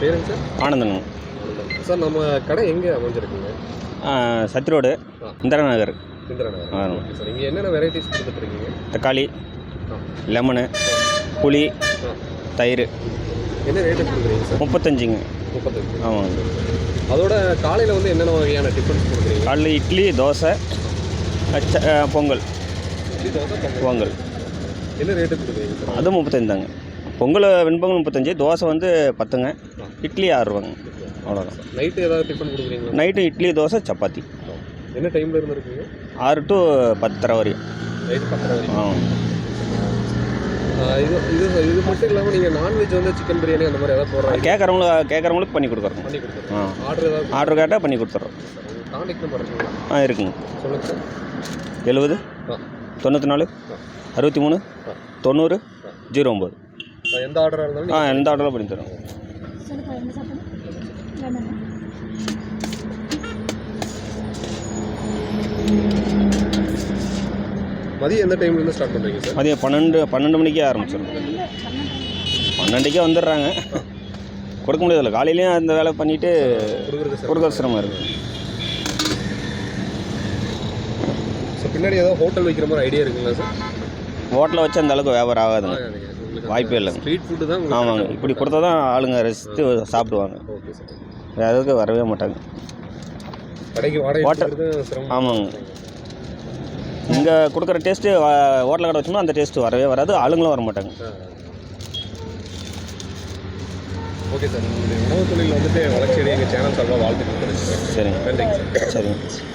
பேருங்க sir? ஆனந்தனுங்க sir நம்ம கடை எங்கே அமைஞ்சிருக்குங்க? Sathy road Indira Nagar Indira Nagar. Okay sir இங்கே என்னென்ன வெரைட்டிஸ் கொடுத்துட்ருக்கீங்க தக்காளி. லெமனு புளி. தயிர். என்ன ரேட்டு கொடுக்குறீங்க சார்? முப்பத்தஞ்சுங்க. முப்பத்தஞ்சு. ஆமாங்க. அதோட காலையில் வந்து என்னென்ன வகையான டிஃபன்ஸ் கொடுக்குறீங்க? காலைல இட்லி தோசை பொங்கல். இட்லி தோசை பொங்கல். என்ன ரேட்டு கொடுக்குறீங்க சார்? அது முப்பத்தஞ்சு தாங்க பொங்கல் வெண்பொங்கல் முப்பத்தஞ்சு தோசை வந்து பத்துங்க இட்லி ஆறு ரூபாங்க அவ்வளோதான் நைட்டு ஏதாவது டிஃபன் கொடுக்குறீங்களா? நைட்டு இட்லி தோசை சப்பாத்தி. என்ன டைமில் இருந்து இருக்கீங்க? ஆறு டு பத்தரை வரையும். நைட்டு பத்தரை வரைக்கும் ஆ இது இது இது மட்டும் இல்லாமல் நீங்கள் நான்வெஜ் வந்து சிக்கன் பிரியாணி அந்த மாதிரி ஏதாவது போடுறாங்க கேட்குறவங்கள கேட்குறவங்களுக்கு பண்ணி கொடுக்குறோம். பண்ணி கொடுத்துருங்க ஆ. ஆர்டர் ஏதாவது ஆர்டர் கேட்டால் பண்ணி கொடுத்துட்றோம் கான்டாக்ட் நம்பர் ஆ இருக்குங்க. சொல்லுங்கள் சார். எழுபது தொண்ணூற்றி நாலு. அறுபத்தி மூணு. தொண்ணூறு ஜீரோ ஒம்பது எந்த ஆர்டராக இருந்தாலும் ஆ எந்த ஆர்டரும் பண்ணி தரோம். மதியம் எந்த டைம்லேருந்து ஸ்டார்ட் பண்ணுறீங்க சார் மதியம் பன்னெண்டு பன்னெண்டு மணிக்கே ஆரம்பிச்சிடும் பன்னெண்டு பன்னெண்டு. பன்னெண்டுக்கே வந்துடுறாங்க. கொடுக்க முடியாதுல்ல காலையிலையும் அந்த வேலை பண்ணிவிட்டு கொடுக்குற சிரமம் இருக்குது ஸோ பின்னாடி ஏதாவது ஹோட்டல் வைக்கிற மாதிரி ஐடியா இருக்குங்களா சார் ஹோட்டலில் வச்சு அந்த அளவுக்கு வியாபாரம் ஆகாதுங்க. வாய்ப்பே இல்லைங்க. ஸ்ட்ரீட் ஃபுட்டு தான் ஆமாங்க. இப்படி கொடுத்தா தான் ஆளுங்க ரசித்து சாப்பிடுவாங்க. Okay sir. வேறு எதுக்கு வரவே மாட்டாங்க. கடைக்கு வாடகை ஆமாங்க. இங்கே கொடுக்குற டேஸ்ட்டு ஹோட்டலில் கடை வச்சோம்னா அந்த டேஸ்ட்டு வரவே வராது. ஆளுங்களும் வர மாட்டாங்க. Okay sir. உங்களுடைய உணவு தொழில் வந்துட்டு வளர்ச்சி எங்கள் சேனல் சார்பாக வாழ்த்துக்கள் சரிங்க. நன்றிங்க சார். சரிங்க.